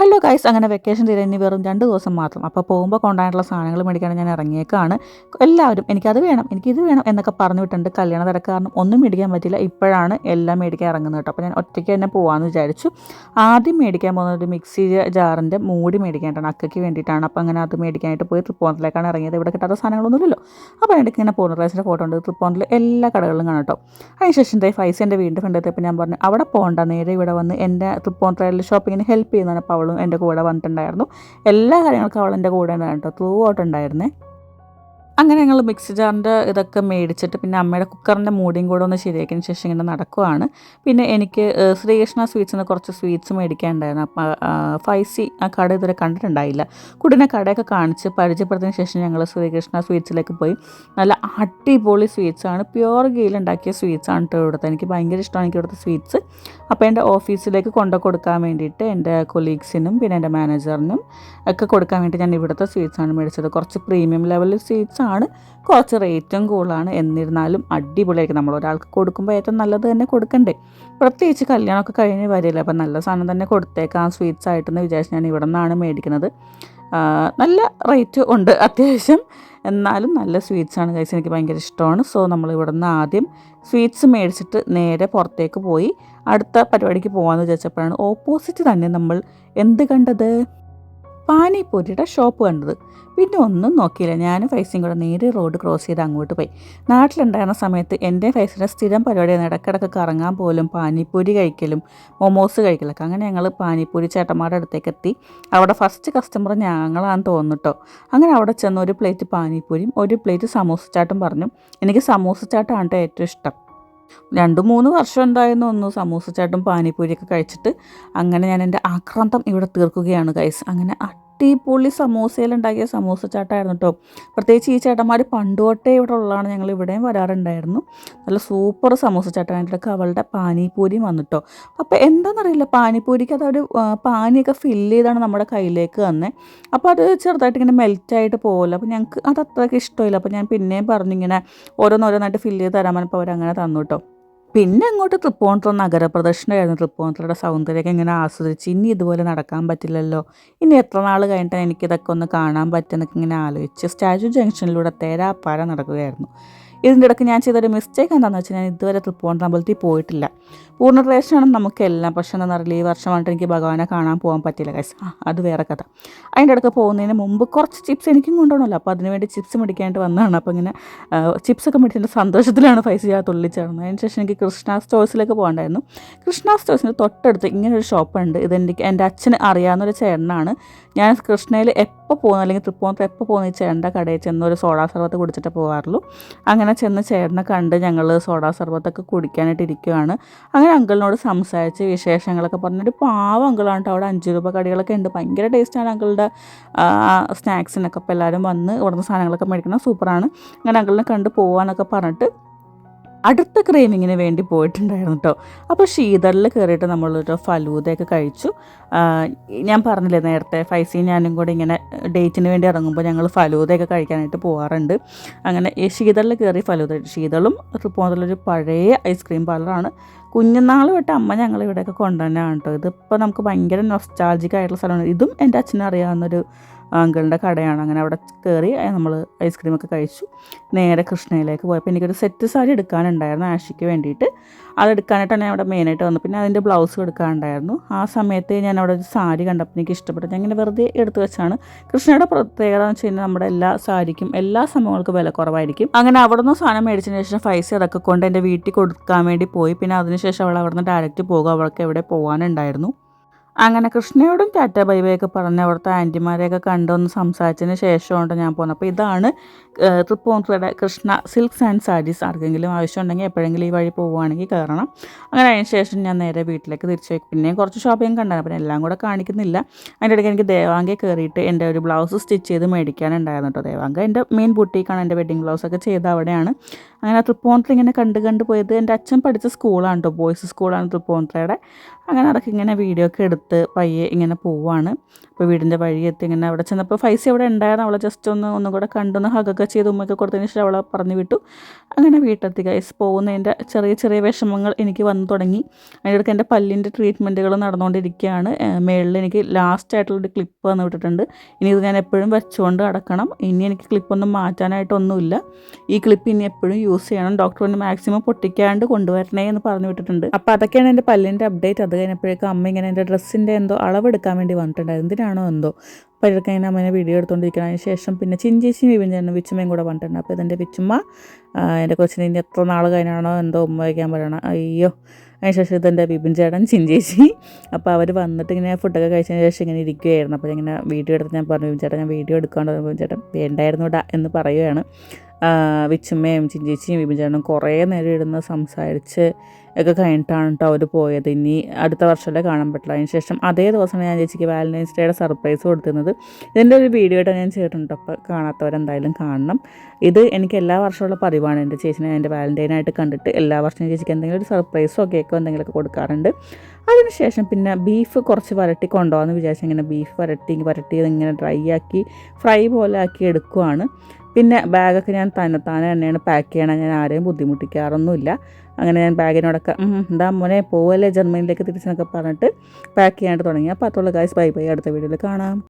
Hello guys അങ്ങനെ vacation തീരെ ഇനി വെറും രണ്ട് ദിവസം മാത്രം. അപ്പോൾ പോകുമ്പോൾ കൊണ്ടായിട്ടുള്ള സാധനങ്ങൾ മേടിക്കാൻ ഞാൻ ഇറങ്ങിയേക്കാണ്. എല്ലാവരും എനിക്കത് വേണം എനിക്കിത് വേണം എന്നൊക്കെ പറഞ്ഞു വിട്ടുണ്ട് കല്യാണ തിരക്കാരണം ഒന്നും മേടിക്കാൻ പറ്റില്ല. ഇപ്പോഴാണ് എല്ലാം മേടിക്കാൻ ഇറങ്ങുന്നത് കേട്ടോ. അപ്പോൾ ഞാൻ ഒറ്റയ്ക്ക് തന്നെ പോകാമെന്ന് വിചാരിച്ചു. ആദ്യം മേടിക്കാൻ പോകുന്നത് ഒരു മിക്സി ജാറിന്റെ മൂടി മേടിക്കാനായിട്ടാണ് അക്കയ്ക്ക് വേണ്ടിയിട്ടാണ്. അപ്പോൾ അങ്ങനെ അത് മേടിക്കാനായിട്ട് പോയി തൃപ്പോണത്തിലേക്കാണ് ഇറങ്ങിയത്. ഇവിടെ കിട്ടാത്ത സാധനങ്ങളൊന്നുമില്ലല്ലോ. അപ്പോൾ എനിക്ക് ഇങ്ങനെ പോകുന്ന. റേസിന്റെ ഫോട്ടോ ഉണ്ട്. തൃപ്പോണത്തിൽ എല്ലാ കടകളിലും കാണാം കേട്ടോ. അതിനുശേഷം ഫൈസ എന്റെ വീടിന്റെ ഫ്രണ്ടെത്തിയപ്പോൾ ഞാൻ പറഞ്ഞു അവിടെ പോകണ്ട നേരെ ഇവിടെ വന്ന് എന്റെ തൃപ്പോണത്തിൽ ഷോപ്പിങ്ങിന് ഹെൽപ്പ് ചെയ്യുന്നതാണ്. അപ്പോൾ അവളും എന്റെ കൂടെ വന്നിട്ടുണ്ടായിരുന്നു. എല്ലാ കാര്യങ്ങൾക്കും അവൾ എന്റെ കൂടെ ഉണ്ടായിരുന്നു കേട്ടോ. ത്രൂ ഔട്ട് ഉണ്ടായിരുന്നേ. അങ്ങനെ ഞങ്ങൾ മിക്സി ജാറിന്റെ ഇതൊക്കെ മേടിച്ചിട്ട് പിന്നെ അമ്മയുടെ കുക്കറിന്റെ മൂടിയും കൂടെ ഒന്ന് ശരിയാക്കിയതിന് ശേഷം ഇങ്ങനെ നടക്കുവാണ്. പിന്നെ എനിക്ക് ശ്രീകൃഷ്ണ സ്വീറ്റ്സിൽ നിന്ന് കുറച്ച് സ്വീറ്റ്സ് മേടിക്കാനുണ്ടായിരുന്നു. അപ്പം ഫൈസി ആ കട ഇതുവരെ കണ്ടിട്ടുണ്ടായില്ല. കുടിനെ കടയൊക്കെ കാണിച്ച് പരിചയപ്പെടുത്തിയതിന് ശേഷം ഞങ്ങൾ ശ്രീകൃഷ്ണ സ്വീറ്റ്സിലേക്ക് പോയി. നല്ല അടിപൊളി സ്വീറ്റ്സ് ആണ്. പ്യുവർ ഗെയിലുണ്ടാക്കിയ സ്വീറ്റ്സ് ആണ് കേട്ടോ ഇവിടുത്തെ. എനിക്ക് ഭയങ്കര ഇഷ്ടമാണ് എനിക്ക് ഇവിടുത്തെ സ്വീറ്റ്സ്. അപ്പോൾ എന്റെ ഓഫീസിലേക്ക് കൊണ്ടു കൊടുക്കാൻ വേണ്ടിയിട്ട് എന്റെ കൊലീഗ്സിനും പിന്നെ എന്റെ മാനേജറിനും ഒക്കെ കൊടുക്കാൻ വേണ്ടി ഞാൻ ഇവിടുത്തെ സ്വീറ്റ്സ് ആണ് മേടിച്ചത്. കുറച്ച് പ്രീമിയം ലെവലിൽ സ്വീറ്റ്സ് ആണ്. കുറച്ച് റേറ്റും കൂടുതലാണ്. എന്നിരുന്നാലും അടിപൊളിയായിരിക്കും. നമ്മൾ ഒരാൾക്ക് കൊടുക്കുമ്പോൾ ഏറ്റവും നല്ലത് തന്നെ കൊടുക്കണ്ടേ? പ്രത്യേകിച്ച് കല്യാണമൊക്കെ കഴിഞ്ഞ് വരില്ല അപ്പം നല്ല സാധനം തന്നെ കൊടുത്തേക്കാം. സ്വീറ്റ്സ് ആയിട്ടെന്ന് വിചാരിച്ച് ഞാൻ ഇവിടെ നിന്നാണ് മേടിക്കുന്നത്. നല്ല റേറ്റ് ഉണ്ട് അത്യാവശ്യം. എന്നാലും നല്ല സ്വീറ്റ്സ് ആണ് കഴിച്ച് എനിക്ക് ഭയങ്കര ഇഷ്ടമാണ്. സോ നമ്മൾ ഇവിടെ നിന്ന് ആദ്യം സ്വീറ്റ്സ് മേടിച്ചിട്ട് നേരെ പുറത്തേക്ക് പോയി അടുത്ത പരിപാടിക്ക് പോകാമെന്ന് വിചാരിച്ചപ്പോഴാണ് ഓപ്പോസിറ്റ് തന്നെ നമ്മൾ എന്ത് കണ്ടത്? പാനിപ്പൂരിയുടെ ഷോപ്പ് കണ്ടത്. പിന്നെ ഒന്നും നോക്കിയില്ല. ഞാനും ഫൈസിയും കൂടെ നേരെ റോഡ് ക്രോസ് ചെയ്ത് അങ്ങോട്ട് പോയി. നാട്ടിലുണ്ടായിരുന്ന സമയത്ത് എന്റെ ഫൈസിന്റെ സ്ഥിരം പരിപാടിയാണ് ഇടയ്ക്കിടയ്ക്ക് കറങ്ങാൻ പോലും പാനിപ്പൂരി കഴിക്കലും മൊമോസ് കഴിക്കലൊക്കെ. അങ്ങനെ ഞങ്ങൾ പാനിപ്പൂരി ചേട്ടന്മാരുടെ അടുത്തേക്ക് എത്തി. അവിടെ ഫസ്റ്റ് കസ്റ്റമർ ഞങ്ങളാണെന്ന് തോന്നിട്ടോ അങ്ങനെ അവിടെ ചെന്ന് ഒരു പ്ലേറ്റ് പാനിപ്പൂരിയും ഒരു പ്ലേറ്റ് സമൂസ ചാട്ടും പറഞ്ഞു. എനിക്ക് സമൂസ ചാട്ടാണ് ഏറ്റവും ഇഷ്ടം. രണ്ട് മൂന്ന് വർഷം ഉണ്ടായിരുന്നു ഒന്ന് സമൂസ ചാട്ടും പാനിപ്പൂരിയൊക്കെ കഴിച്ചിട്ട് അങ്ങനെ ഞാൻ എന്റെ ആക്രാന്തം ഇവിടെ തീർക്കുകയാണ് ഗൈസ് അങ്ങനെ അടിപൊളി സമൂസയിലുണ്ടാക്കിയ സമൂസച്ചാട്ടായിരുന്നു കേട്ടോ പ്രത്യേകിച്ച് ഈ ചേട്ടന്മാർ പണ്ട് തൊട്ടേ ഇവിടെ ഉള്ളതാണ് ഞങ്ങൾ ഇവിടെയും വരാറുണ്ടായിരുന്നു. നല്ല സൂപ്പർ സമൂസച്ചാട്ടം അതിന്റെ ഇടയ്ക്ക് അവളുടെ പാനിപ്പൂരിയും വന്നിട്ടോ അപ്പോൾ എന്താണെന്നറിയില്ല പാനിപ്പൂരിക്ക് അതൊരു അവർ പാനിയൊക്കെ ഫില്ല് ചെയ്താണ് നമ്മുടെ കയ്യിലേക്ക് തന്നെ അപ്പോൾ അത് ചെറുതായിട്ട് ഇങ്ങനെ മെൽറ്റായിട്ട് പോകില്ല അപ്പോൾ ഞങ്ങൾക്ക് അത് അത്രയ്ക്ക് ഇഷ്ടമില്ല. അപ്പോൾ ഞാൻ പിന്നെയും പറഞ്ഞു ഇങ്ങനെ ഓരോന്നോരോന്നായിട്ട് ഫില്ല് ചെയ്ത് തരാൻ പറഞ്ഞപ്പോൾ അവരങ്ങനെ തന്നു കേട്ടോ പിന്നെ അങ്ങോട്ട് തൃപ്പൂണിത്തുറ നഗരപ്രദർശനമായിരുന്നു തൃപ്പൂണിത്തുറയുടെ സൗന്ദര്യമൊക്കെ ഇങ്ങനെ ആസ്വദിച്ച് ഇനി ഇതുപോലെ നടക്കാൻ പറ്റില്ലല്ലോ. ഇനി എത്ര നാൾ കഴിഞ്ഞിട്ടാണ് എനിക്കിതൊക്കെ ഒന്ന് കാണാൻ പറ്റുമെന്നൊക്കെ ഇങ്ങനെ ആലോചിച്ച് സ്റ്റാച്യു ജംഗ്ഷനിലൂടെ തേരാപ്പാര നടക്കുകയായിരുന്നു. ഇതിന്റെ ഇടയ്ക്ക് ഞാൻ ചെയ്തൊരു മിസ്റ്റേക്ക് എന്താണെന്ന് വെച്ചാൽ ഞാൻ ഇതുവരെ തൃപ്പൂണിത്തുറ അമ്പലത്തിൽ പോയിട്ടില്ല. പൂർണ പ്രവേശനമാണ് നമുക്കെല്ലാം. പക്ഷെ എന്താ പറയുക ഈ വർഷമായിട്ട് എനിക്ക് ഭഗവാനെ കാണാൻ പോകാൻ പറ്റില്ല കൈസ് അത് വേറെ കഥ. അതിന്റെ ഇടയ്ക്ക് പോകുന്നതിന് മുമ്പ് കുറച്ച് ചിപ്സ് എനിക്കും കൊണ്ടുപോകണമല്ലോ. അപ്പോൾ അതിനുവേണ്ടി ചിപ്സ് മേടിക്കാനായിട്ട് വന്നതാണ്. അപ്പോൾ ഇങ്ങനെ ചിപ്സൊക്കെ മേടിച്ചതിന്റെ സന്തോഷത്തിലാണ് പൈസ ഞാൻ തുള്ളിച്ചേർന്നത് അതിന് ശേഷം എനിക്ക് കൃഷ്ണ സ്റ്റോഴ്സിലേക്ക് പോകണ്ടായിരുന്നു കൃഷ്ണ സ്റ്റോഴ്സിന്റെ തൊട്ടടുത്ത് ഇങ്ങനെ ഒരു ഷോപ്പുണ്ട്. ഇതെനിക്ക് എന്റെ അച്ഛന് അറിയാവുന്നൊരു ചേട്ടനാണ്. ഞാൻ കൃഷ്ണയിൽ എപ്പോൾ പോകുന്നു അല്ലെങ്കിൽ തൃപ്പൂണത്ത് എപ്പോൾ പോകുന്ന ഈ ചേട്ടന്റെ കടയിൽ ചെന്ന് ഒരു സോഡാ സർബത്ത് കുടിച്ചിട്ട് പോകാറുള്ളൂ. അങ്ങനെ ചെന്ന് ചേട്ടനെ കണ്ട് ഞങ്ങൾ സോഡാ സർബത്തൊക്കെ കുടിക്കാനായിട്ട് ഇരിക്കുകയാണ് അങ്ങനെ അങ്കിളിനോട് സംസാരിച്ച് വിശേഷങ്ങളൊക്കെ പറഞ്ഞിട്ട് പാവം അങ്കിളാണ് അവിടെ അഞ്ച് രൂപ കടികളൊക്കെ ഉണ്ട്. ഭയങ്കര ടേസ്റ്റാണ് അങ്കിളുടെ സ്നാക്സിനൊക്കെ അപ്പോൾ എല്ലാവരും വന്ന് ഇവിടുന്ന് സാധനങ്ങളൊക്കെ മേടിക്കണം. സൂപ്പറാണ്. അങ്ങനെ അങ്കിളിനെ കണ്ട് പോകാനൊക്കെ പറഞ്ഞിട്ട് അടുത്ത ക്രീമിങ്ങിന് വേണ്ടി പോയിട്ടുണ്ടായിരുന്നു കേട്ടോ അപ്പോൾ ഷീതളിൽ കയറിയിട്ട് നമ്മളൊരു ഫലൂദയൊക്കെ കഴിച്ചു. ഞാൻ പറഞ്ഞില്ലേ നേരത്തെ ഫൈസി ഞാനും കൂടെ ഇങ്ങനെ ഡേറ്റിന് വേണ്ടി ഇറങ്ങുമ്പോൾ ഞങ്ങൾ ഫലൂദയൊക്കെ കഴിക്കാനായിട്ട് പോകാറുണ്ട് അങ്ങനെ ഈ ഷീതളിൽ കയറി ഫലൂദ ഷീതളും അതുപോലുള്ളൊരു പഴയ ഐസ്ക്രീം പാർലറാണ് കുഞ്ഞുനാൾ തൊട്ട് അമ്മ ഞങ്ങൾ ഇവിടെയൊക്കെ കൊണ്ടുതന്നെയാണ് കേട്ടോ. ഇതിപ്പോൾ നമുക്ക് ഭയങ്കര നൊസ്റ്റാൾജിക് ആയിട്ടുള്ള സ്ഥലമാണ്. ഇതും എന്റെ അച്ഛനും അറിയാവുന്നൊരു അങ്കിളിന്റെ കടയാണ്. അങ്ങനെ അവിടെ കയറി നമ്മൾ ഐസ്ക്രീമൊക്കെ കഴിച്ചു. നേരെ കൃഷ്ണയിലേക്ക് പോയപ്പോൾ എനിക്കൊരു സെറ്റ് സാരി എടുക്കാനുണ്ടായിരുന്നു ആഷിക്ക് വേണ്ടിയിട്ട്. അതെടുക്കാനായിട്ടാണ് ഞാൻ അവിടെ മെയിനായിട്ട് വന്നത്. പിന്നെ അതിന്റെ ബ്ലൗസ് എടുക്കാനുണ്ടായിരുന്നു. ആ സമയത്ത് ഞാൻ അവിടെ ഒരു സാരി കണ്ടപ്പോൾ എനിക്ക് ഇഷ്ടപ്പെട്ടു. ഞാൻ ഇങ്ങനെ വെറുതെ എടുത്തു വെച്ചാണ്. കൃഷ്ണയുടെ പ്രത്യേകത എന്ന് വെച്ച് കഴിഞ്ഞാൽ നമ്മുടെ എല്ലാ സാരിക്കും എല്ലാ സംഭവങ്ങൾക്കും വില കുറവായിരിക്കും. അങ്ങനെ അവിടെ നിന്ന് സാധനം മേടിച്ചതിന് ശേഷം പൈസ കൊണ്ട് എന്റെ വീട്ടിൽ കൊടുക്കാൻ വേണ്ടി പോയി. പിന്നെ അതിനുശേഷം അവൾ അവിടെ ഡയറക്റ്റ് പോകും. അവൾക്ക് എവിടെ പോകാനുണ്ടായിരുന്നു അങ്ങനെ കൃഷ്ണയോടും ടാറ്റ ബൈ ബൈ ഒക്കെ പറഞ്ഞ് അവിടുത്തെ ആന്റിമാരെയൊക്കെ കണ്ടൊന്ന് സംസാരിച്ചതിന് ശേഷമുണ്ട് ഞാൻ പോകുന്നത് അപ്പോൾ ഇതാണ് തൃപ്പൂണിത്തുറയുടെ കൃഷ്ണ സിൽക്സ് ആൻഡ് സാരീസ് ആർക്കെങ്കിലും ആവശ്യമുണ്ടെങ്കിൽ എപ്പോഴെങ്കിലും ഈ വഴി പോവുകയാണെങ്കിൽ കയറണം. അങ്ങനെ അതിന് ശേഷം ഞാൻ നേരെ വീട്ടിലേക്ക് തിരിച്ചു പോയി. പിന്നെയും കുറച്ച് ഷോപ്പിംഗ് കണ്ടാണ് പിന്നെ എല്ലാം കൂടെ കാണിക്കുന്നില്ല. അതിന്റെ ഇടയ്ക്ക് എനിക്ക് ദേവാങ്കയെ കയറിയിട്ട് എന്റെ ഒരു ബ്ലൗസ് സ്റ്റിച്ച് ചെയ്ത് മേടിക്കാനുണ്ടായിരുന്നു കേട്ടോ ദേവാങ്ക എന്റെ മെയിൻ ബുട്ടീക്കാണ് എന്റെ വെഡിങ് ബ്ലൗസൊക്കെ ചെയ്ത് അവിടെയാണ്. അങ്ങനെ തൃപ്പൂണിത്തുറ ഇങ്ങനെ കണ്ട് കണ്ട് പോയത് എന്റെ അച്ഛൻ പഠിച്ച സ്കൂളാണ് കേട്ടോ ബോയ്സ് സ്കൂളാണ് തൃപ്പൂണിത്തുറയുടെ. അങ്ങനെ അതൊക്കെ ഇങ്ങനെ വീഡിയോ ഒക്കെ എടുത്ത് പയ്യെ ഇങ്ങനെ പോവാണ്. അപ്പോൾ വീടിന്റെ വഴി എത്തി ഇങ്ങനെ അവിടെ ചെന്നപ്പോൾ ഫൈസ അവിടെ ഉണ്ടായിരുന്നു. അവളെ ജസ്റ്റ് ഒന്ന് ഒന്നും കൂടെ കണ്ടൊന്ന് ഹഗൊക്കെ ചെയ്ത് ഉമ്മയൊക്കെ കൊടുത്തതിന് ശേഷം അവളെ പറഞ്ഞു വിട്ടു. അങ്ങനെ വീട്ടിലെത്തി ഗൈസ് പോകുന്നതിന്റെ ചെറിയ ചെറിയ വിഷമങ്ങൾ എനിക്ക് വന്നു തുടങ്ങി. അതിനിടയ്ക്ക് എന്റെ പല്ലിന്റെ ട്രീറ്റ്മെന്റുകൾ നടന്നുകൊണ്ടിരിക്കുകയാണ്. മേളിൽ എനിക്ക് ലാസ്റ്റ് ആയിട്ടുള്ളൊരു ക്ലിപ്പ് വന്ന് വിട്ടിട്ടുണ്ട്. ഇനി ഇത് ഞാൻ എപ്പോഴും വെച്ചുകൊണ്ട് അടക്കണം ഇനി എനിക്ക് ക്ലിപ്പൊന്നും മാറ്റാനായിട്ടൊന്നുമില്ല. ഈ ക്ലിപ്പ് ഇനി എപ്പോഴും യൂസ് ചെയ്യണം. ഡോക്ടർ ഒന്ന് മാക്സിമം പൊട്ടിക്കാണ്ട് കൊണ്ടുവരണേ എന്ന് പറഞ്ഞു വിട്ടിട്ടുണ്ട്. അപ്പോൾ അതൊക്കെയാണ് എന്റെ പല്ലിന്റെ അപ്ഡേറ്റ് അത് കഴിഞ്ഞപ്പോഴേക്കും അമ്മ ഇങ്ങനെ എന്റെ ഡ്രസ്സിന്റെ എന്തോ അളവെടുക്കാൻ വേണ്ടി വന്നിട്ടുണ്ടായിരുന്നു. എന്തിനാണോ എന്തോ. ഇതൊക്കെ ഇങ്ങനെ അമ്മേനെ വീഡിയോ എടുത്തുകൊണ്ടിരിക്കണം അതിന് ശേഷം പിന്നെ ചിഞ്ചേച്ചിയും വിപിഞ്ചനും വിച്ചുമ്മയും കൂടെ വന്നിട്ടുണ്ട്. അപ്പോൾ ഇതെന്റെ വിച്ചുമ്മ എന്റെ കൊച്ചിന് ഇനി എത്ര നാൾ കഴിഞ്ഞാണോ എന്തോ ഉമ്മ വയ്ക്കാൻ പറയണം. അയ്യോ. അതിന് ശേഷം ഇതെന്റെ വിപിൻ ചേടൻ ചിഞ്ചേച്ചി അപ്പോൾ അവർ വന്നിട്ട് ഇങ്ങനെ ഫുഡൊക്കെ കഴിച്ചതിന് ശേഷം ഇങ്ങനെ ഇരിക്കുകയായിരുന്നു അപ്പോൾ ഇങ്ങനെ വീഡിയോ എടുത്ത് ഞാൻ പറഞ്ഞു വിപിൻ ചേട്ടൻ ഞാൻ വീഡിയോ എടുക്കാണ്ട് വിപിൻ ചേട്ടൻ വേണ്ടായിരുന്നു ഡാ എന്ന് പറയുകയാണ് വിച്ചുമ്മയും ചിഞ്ചേച്ചിയും വിപിൻ ചേട്ടനും കുറേ നേരം ഇരുന്ന് സംസാരിച്ച് ഒക്കെ കഴിഞ്ഞിട്ടാണ് കേട്ടോ അവർ പോയത്. ഇനി അടുത്ത വർഷമല്ലേ കാണാൻ പറ്റില്ല അതിന് ശേഷം അതേ ദിവസമാണ് ഞാൻ ചേച്ചിക്ക് വാലന്റൈൻസ് ഡേയുടെ സർപ്രൈസ് കൊടുത്തിരുന്നത്. ഇതിന്റെ ഒരു വീഡിയോ ആയിട്ട് ഞാൻ ചെയ്തിട്ടുണ്ട്. അപ്പോൾ കാണാത്തവരെന്തായാലും കാണണം. ഇത് എനിക്ക് എല്ലാ വർഷമുള്ള പതിവാണ്. എന്റെ ചേച്ചിനെ എന്റെ വാലന്റൈനായിട്ട് കണ്ടിട്ട് എല്ലാ വർഷവും ചേച്ചിക്ക് എന്തെങ്കിലും ഒരു സർപ്രൈസോ കേക്കോ എന്തെങ്കിലുമൊക്കെ കൊടുക്കാറുണ്ട്. അതിനുശേഷം പിന്നെ ബീഫ് കുറച്ച് വരട്ടി കൊണ്ടുപോകാമെന്ന് വിചാരിച്ചു ഇങ്ങനെ ബീഫ് വരട്ടി വരട്ടി ഇങ്ങനെ ഡ്രൈ ആക്കി ഫ്രൈ പോലെ ആക്കി എടുക്കുവാണ്. പിന്നെ ബാഗൊക്കെ ഞാൻ തന്നെത്താനെ തന്നെയാണ് പാക്ക് ചെയ്യണം. ഞാൻ ആരെയും ബുദ്ധിമുട്ടിക്കാറൊന്നുമില്ല. അങ്ങനെ ഞാൻ ബാഗിനോടൊക്കെ എന്താ മോനെ പോവല്ലേ ജർമ്മനിയിലേക്ക് തിരിച്ചെന്നൊക്കെ പറഞ്ഞിട്ട് പാക്ക് ചെയ്യാനായിട്ട് തുടങ്ങി. അപ്പോൾ അതുള്ള ഗായ്സ് ബൈ ബൈ അടുത്ത വീഡിയോയിൽ കാണാം.